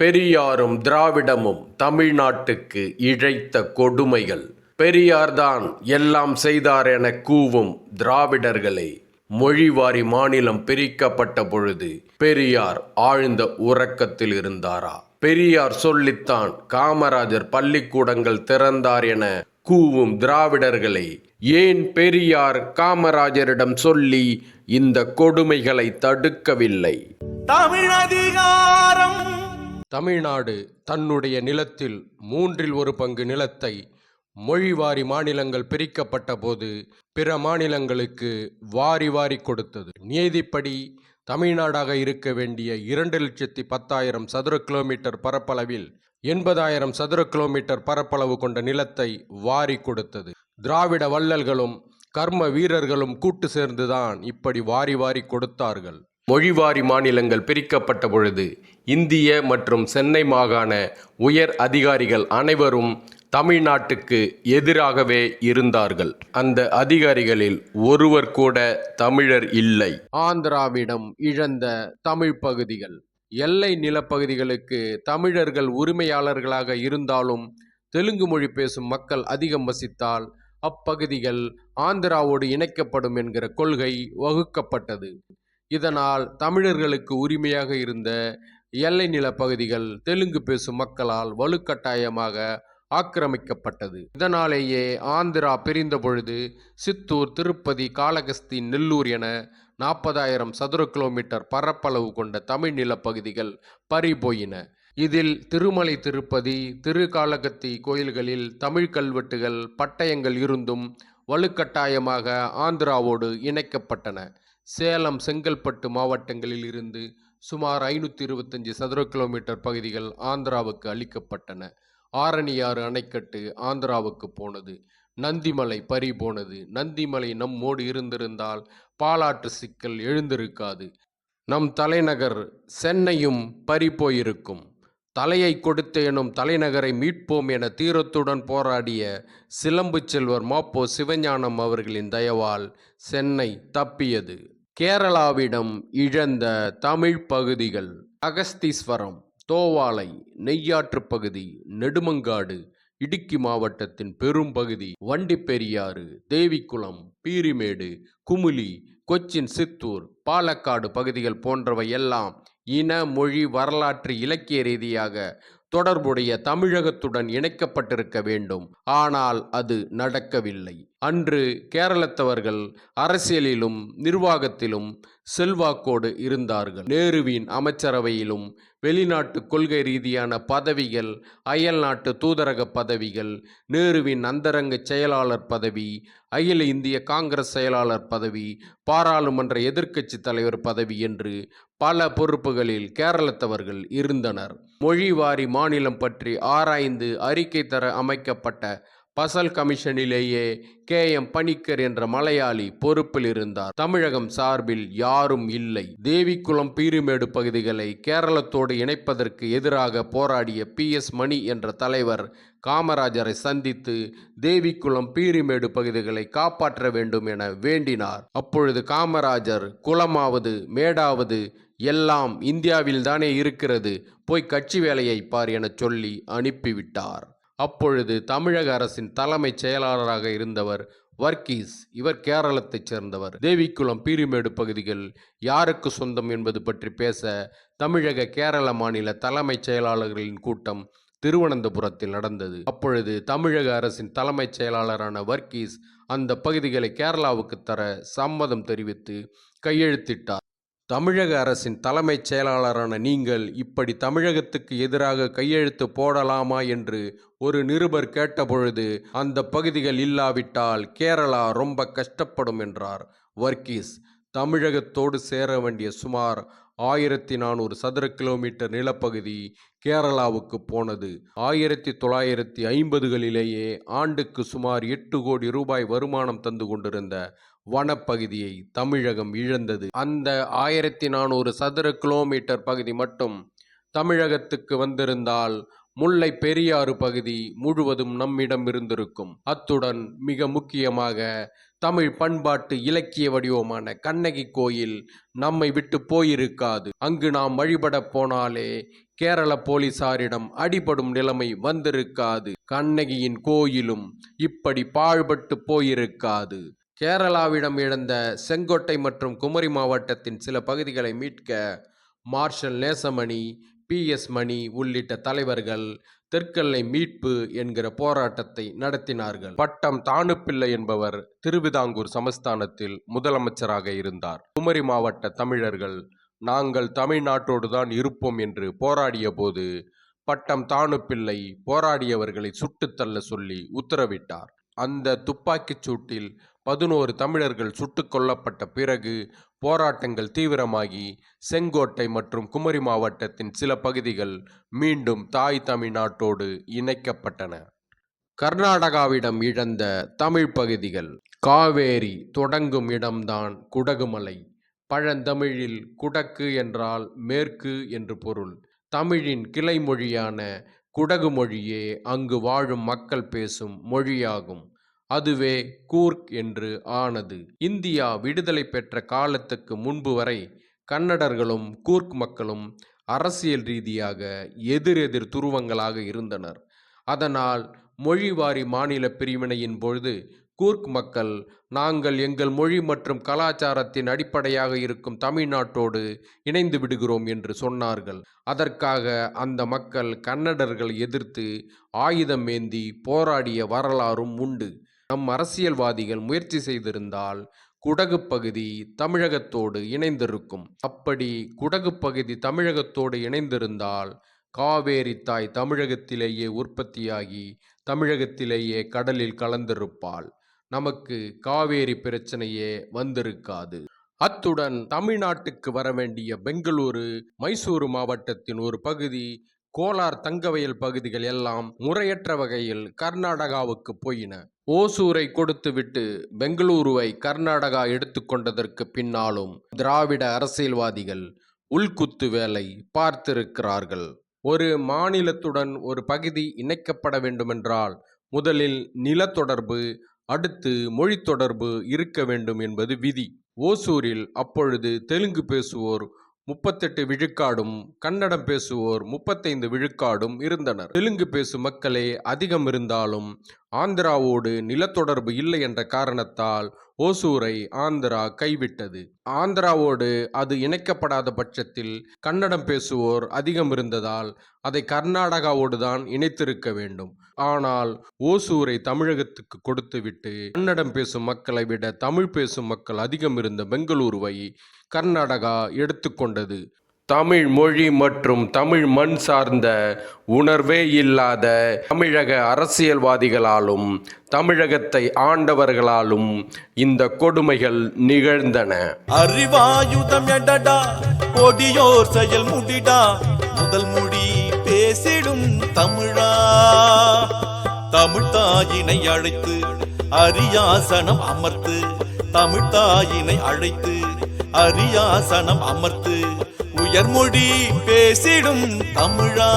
பெரியாரும் திராவிடமும் தமிழ்நாட்டுக்கு இழைத்த கொடுமைகள். பெரியார்தான் எல்லாம் செய்தார் என கூவும் திராவிடர்களை. மொழிவாரி மாநிலம் பிரிக்கப்பட்ட பொழுது பெரியார் ஆழ்ந்த உறக்கத்தில் இருந்தாரா? பெரியார் சொல்லித்தான் காமராஜர் பள்ளிக்கூடங்கள் திறந்தார் என கூவும் திராவிடர்களே ஏன் பெரியார் காமராஜரிடம் சொல்லி இந்த கொடுமைகளை தடுக்கவில்லை? தமிழ் அதிகாரம் தமிழ்நாடு தன்னுடைய நிலத்தில் மூன்றில் ஒரு பங்கு நிலத்தை மொழிவாரி மாநிலங்கள் பிரிக்கப்பட்ட போது பிற மாநிலங்களுக்கு வாரி வாரி கொடுத்தது. நீதிப்படி தமிழ்நாடாக இருக்க வேண்டிய இரண்டு லட்சத்தி பத்தாயிரம் சதுர கிலோமீட்டர் பரப்பளவில் எண்பதாயிரம் சதுர கிலோமீட்டர் பரப்பளவு கொண்ட நிலத்தை வாரி கொடுத்தது. திராவிட வள்ளல்களும் கர்ம வீரர்களும் கூட்டு சேர்ந்துதான் இப்படி வாரி வாரி கொடுத்தார்கள். மொழிவாரி மாநிலங்கள் பிரிக்கப்பட்ட பொழுது இந்திய மற்றும் சென்னை மாகாண உயர் அதிகாரிகள் அனைவரும் தமிழ்நாட்டுக்கு எதிராகவே இருந்தார்கள். அந்த அதிகாரிகளில் ஒருவர் கூட தமிழர் இல்லை. ஆந்திராவிடம் இழந்த தமிழ் பகுதிகள். எல்லை நிலப்பகுதிகளுக்கு தமிழர்கள் உரிமையாளர்களாக இருந்தாலும் தெலுங்கு மொழி பேசும் மக்கள் அதிகம் வசித்தால் அப்பகுதிகள் ஆந்திராவோடு இணைக்கப்படும் என்கிற கொள்கை வகுக்கப்பட்டது. இதனால் தமிழர்களுக்கு உரிமையாக இருந்த எல்லை நிலப்பகுதிகள் தெலுங்கு பேசும் மக்களால் வலுக்கட்டாயமாக ஆக்கிரமிக்கப்பட்டது. இதனாலேயே ஆந்திரா பிரிந்த பொழுது சித்தூர் திருப்பதி காளகஸ்தி நெல்லூர் என நாற்பதாயிரம் சதுர கிலோமீட்டர் பரப்பளவு கொண்ட தமிழ் நிலப்பகுதிகள் பறிபோயின. இதில் திருமலை திருப்பதி திருக்காலகத்தி கோயில்களில் தமிழ் கல்வெட்டுகள் பட்டயங்கள் இருந்தும் வலுக்கட்டாயமாக ஆந்திராவோடு இணைக்கப்பட்டன. சேலம் செங்கல்பட்டு மாவட்டங்களில் இருந்து சுமார் ஐநூற்றி இருபத்தஞ்சி சதுர கிலோமீட்டர் பகுதிகள் ஆந்திராவுக்கு அளிக்கப்பட்டன. ஆரணியாறு அணைக்கட்டு ஆந்திராவுக்கு போனது. நந்திமலை பறி போனது. நந்திமலை நம்மோடு இருந்திருந்தால் பாலாற்று சிக்கல் எழுந்திருக்காது. நம் தலைநகர் சென்னையும் பறி போயிருக்கும். தலையை கொடுத்தேனும் தலைநகரை மீட்போம் என தீரத்துடன் போராடிய சிலம்பு செல்வர் மாப்போ சிவஞானம் அவர்களின் தயவால் சென்னை தப்பியது. கேரளாவிடம் இழந்த தமிழ் பகுதிகள் அகஸ்தீஸ்வரம் தோவாளை நெய்யாற்று பகுதி நெடுமங்காடு இடுக்கி மாவட்டத்தின் பெரும் பகுதி வண்டிப்பெரியாறு தேவிக்குளம் பீரிமேடு குமுளி கொச்சின் சித்தூர் பாலக்காடு பகுதிகள் போன்றவை எல்லாம் இன மொழி வரலாற்று இலக்கிய ரீதியாக தொடர்புடைய தமிழகத்துடன் இணைக்கப்பட்டிருக்க வேண்டும். ஆனால் அது நடக்கவில்லை. அன்று கேரளத்தவர்கள் அரசியலிலும் நிர்வாகத்திலும் செல்வாக்கோடு இருந்தார்கள். நேருவின் அமைச்சரவையிலும் வெளிநாட்டு கொள்கை ரீதியான பதவிகள் அயல் நாட்டு தூதரக பதவிகள் நேருவின் அந்தரங்க செயலாளர் பதவி அகில இந்திய காங்கிரஸ் செயலாளர் பதவி பாராளுமன்ற எதிர்க்கட்சி தலைவர் பதவி என்று பல பொறுப்புகளில் கேரளத்தவர்கள் இருந்தனர். மொழிவாரி மாநிலம் பற்றி ஆராய்ந்து அறிக்கை தர அமைக்கப்பட்ட பசல் கமிஷனிலேயே கே. எம். பணிக்கர் என்ற மலையாளி பொறுப்பில் இருந்தார். தமிழகம் சார்பில் யாரும் இல்லை. தேவிக்குளம் பீருமேடு பகுதிகளை கேரளத்தோடு இணைப்பதற்கு எதிராக போராடிய பி. எஸ். மணி என்ற தலைவர் காமராஜரை சந்தித்து தேவிக்குளம் பீரிமேடு பகுதிகளை காப்பாற்ற வேண்டும் என வேண்டினார். அப்பொழுது காமராஜர் குளமாவது மேடாவது எல்லாம் இந்தியாவில் தானே இருக்கிறது போய் கட்சி வேலையை பார் என சொல்லி அனுப்பிவிட்டார். அப்பொழுது தமிழக அரசின் தலைமைச் செயலாளராக இருந்தவர் வர்க்கீஸ் இவர் கேரளத்தைச் சேர்ந்தவர். தேவிக்குளம் பீரிமேடு பகுதிகள் யாருக்கு சொந்தம் என்பது பற்றி பேச தமிழக கேரள மாநில தலைமைச் செயலாளர்களின் கூட்டம் திருவனந்தபுரத்தில் நடந்தது. அப்பொழுது தமிழக அரசின் தலைமைச் செயலாளரான வர்க்கீஸ் அந்த பகுதிகளை கேரளாவுக்கு தர சம்மதம் தெரிவித்து கையெழுத்திட்டார். தமிழக அரசின் தலைமைச் செயலாளரான நீங்கள் இப்படி தமிழகத்துக்கு எதிராக கையெழுத்து போடலாமா என்று ஒரு நிருபர் கேட்டபொழுது அந்த பகுதிகள் இல்லாவிட்டால் கேரளா ரொம்ப கஷ்டப்படும் என்றார். வர்கீஸ் தமிழகத்தோடு சேர வேண்டிய சுமார் ஆயிரத்தி நானூறு சதுர கிலோமீட்டர் நிலப்பகுதி கேரளாவுக்கு போனது. ஆயிரத்தி தொள்ளாயிரத்தி ஐம்பதுகளிலேயே ஆண்டுக்கு சுமார் எட்டு கோடி ரூபாய் வருமானம் தந்து கொண்டிருந்த வனப்பகுதியை தமிழகம் இழந்தது. அந்த ஆயிரத்தி நானூறு சதுர கிலோமீட்டர் பகுதி மட்டும் தமிழகத்துக்கு வந்திருந்தால் முல்லை பெரியாறு பகுதி முழுவதும் நம்மிடம் இருந்திருக்கும். அத்துடன் மிக முக்கியமாக தமிழ் பண்பாட்டு இலக்கிய வடிவமான கண்ணகி கோயில் நம்மை விட்டு போயிருக்காது. அங்கு நாம் வழிபடப் போனாலே கேரள போலீசாரிடம் அடிபடும் நிலைமை வந்திருக்காது. கண்ணகியின் கோயிலும் இப்படி பாழ்பட்டு போயிருக்காது. கேரளாவிடம் இழந்த செங்கோட்டை மற்றும் குமரி மாவட்டத்தின் சில பகுதிகளை மீட்க marshal Nesamani B. S. Mani உள்ளிட்ட தலைவர்கள் தெற்கல்லை மீட்பு என்கிற போராட்டத்தை நடத்தினார்கள். பட்டம் தானுப்பிள்ளை என்பவர் திருவிதாங்கூர் சமஸ்தானத்தில் முதலமைச்சராக இருந்தார். குமரி மாவட்ட தமிழர்கள் நாங்கள் தமிழ்நாட்டோடு தான் இருப்போம் என்று போராடிய போது பட்டம் தானுப்பிள்ளை போராடியவர்களை சுட்டுத்தள்ள சொல்லி உத்தரவிட்டார். அந்த துப்பாக்கிச் சூட்டில் பதினோரு தமிழர்கள் சுட்டுக் கொல்லப்பட்ட பிறகு போராட்டங்கள் தீவிரமாகி செங்கோட்டை மற்றும் குமரி மாவட்டத்தின் சில பகுதிகள் மீண்டும் தாய் தமிழ்நாட்டோடு இணைக்கப்பட்டன. கர்நாடகாவிடம் இழந்த தமிழ் பகுதிகள் காவேரி தொடங்கும் இடம்தான் குடகுமலை. பழந்தமிழில் குடக்கு என்றால் மேற்கு என்று பொருள். தமிழின் கிளைமொழியான குடகு மொழியே அங்கு வாழும் மக்கள் பேசும் மொழியாகும். அதுவே கூர்க் என்று ஆனது. இந்தியா விடுதலை பெற்ற காலத்துக்கு முன்பு வரை கன்னடர்களும் கூர்க் மக்களும் அரசியல் ரீதியாக எதிரெதிர் துருவங்களாக இருந்தனர். அதனால் மொழிவாரி மாநில பிரிவினையின் பொழுது கூர்க் மக்கள் நாங்கள் எங்கள் மொழி மற்றும் கலாச்சாரத்தின் அடிப்படையாக இருக்கும் தமிழ்நாட்டோடு இணைந்து விடுகிறோம் என்று சொன்னார்கள். அதற்காக அந்த மக்கள் கன்னடர்கள் எதிர்த்து ஆயுதம் ஏந்தி போராடிய வரலாறும் உண்டு. நம் அரசியல்வாதிகள் முயற்சி செய்திருந்தால் குடகு பகுதி தமிழகத்தோடு இணைந்திருக்கும். அப்படி குடகு பகுதி தமிழகத்தோடு இணைந்திருந்தால் காவேரி தாய் தமிழகத்திலேயே உற்பத்தியாகி தமிழகத்திலேயே கடலில் கலந்திருப்பாள். நமக்கு காவேரி பிரச்சனையே வந்திருக்காது. அத்துடன் தமிழ்நாட்டுக்கு வர வேண்டிய பெங்களூரு மைசூரு மாவட்டத்தின் ஒரு பகுதி கோலார் தங்கவயல் பகுதிகள் எல்லாம் முறையற்ற வகையில் கர்நாடகாவுக்கு போயின. ஓசூரை கொடுத்துவிட்டு பெங்களூருவை கர்நாடகா எடுத்துக்கொண்டதற்கு பின்னாலும் திராவிட அரசியல்வாதிகள் உள்குத்து வேலை பார்த்திருக்கிறார்கள். ஒரு மாநிலத்துடன் ஒரு பகுதி இணைக்கப்பட வேண்டுமென்றால் முதலில் நில தொடர்பு அடுத்து மொழி தொடர்பு இருக்க வேண்டும் என்பது விதி. ஓசூரில் அப்பொழுது தெலுங்கு பேசுவோர் முப்பத்தெட்டு விழுக்காடும் கன்னடம் பேசுவோர் முப்பத்தைந்து விழுக்காடும் இருந்தனர். தெலுங்கு பேசும் மக்களே அதிகம் இருந்தாலும் ஆந்திராவோடு நிலத்தொடர்பு இல்லை என்ற காரணத்தால் ஓசூரை ஆந்திரா கைவிட்டது. ஆந்திராவோடு அது இணைக்கப்படாத பட்சத்தில் கன்னடம் பேசுவோர் அதிகம் இருந்ததால் அதை கர்நாடகாவோடு தான் இணைத்திருக்க வேண்டும். ஆனால் ஓசூரை தமிழகத்துக்கு கொடுத்துவிட்டு கன்னடம் பேசும் மக்களை விட தமிழ் பேசும் மக்கள் அதிகம் இருந்த பெங்களூருவை கர்நாடகா எடுத்துக்கொண்டது. தமிழ் மொழி மற்றும் தமிழ் மண் சார்ந்த உணர்வே இல்லாத தமிழக அரசியல்வாதிகளாலும் தமிழகத்தை ஆண்டவர்களாலும் இந்த கொடுமைகள் நிகழ்ந்தன. அறிவாயுதம் எடடா கொடியோர் செயல் முடிடா முதல் மொழி பேசிடும் தமிழா. தமிழ்தாயினை அழைத்து அரியாசனம் அமர்த்து தமிழ்தாயினை அழைத்து அரியாசனம் அமர்த்து உயர்மொழி பேசிடும் தமிழா.